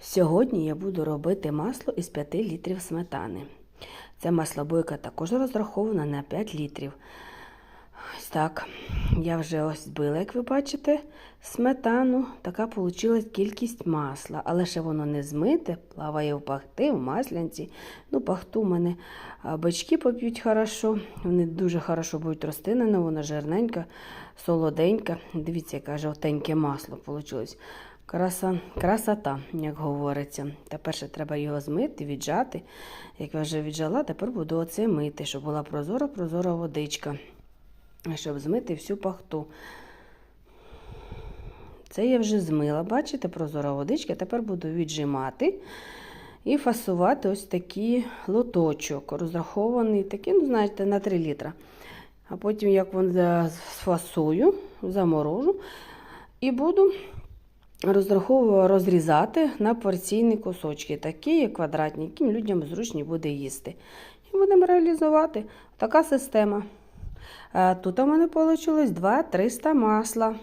Сьогодні я буду робити масло із 5 літрів сметани. Це маслобойка також розрахована на 5 літрів. Ось так. Я вже ось збила, як ви бачите, сметану. Така вийшла кількість масла. Але ще воно не змите, плаває в пахти, в маслянці. Ну, пахту в мене а, бички поп'ють хорошо. Вони дуже хорошо будуть розтинені, воно жирненька, солоденька. Дивіться, яке жовтеньке масло вийшло. Краса, красота, як говориться. Тепер ще треба його змити, віджати. Як я вже віджала, тепер буду оце мити, щоб була прозора, прозора водичка. Щоб змити всю пахту. Це я вже змила, бачите, прозора водичка. Тепер буду віджимати і фасувати ось такий лоточок, розрахований такий, ну, знаєте, на 3 літра. А потім, як він сфасую, заморожу і буду розраховую розрізати на порційні кусочки, такі квадратні, яким людям зручні буде їсти. І будемо реалізувати. Така система. Тут у мене вийшло 2-300 масла.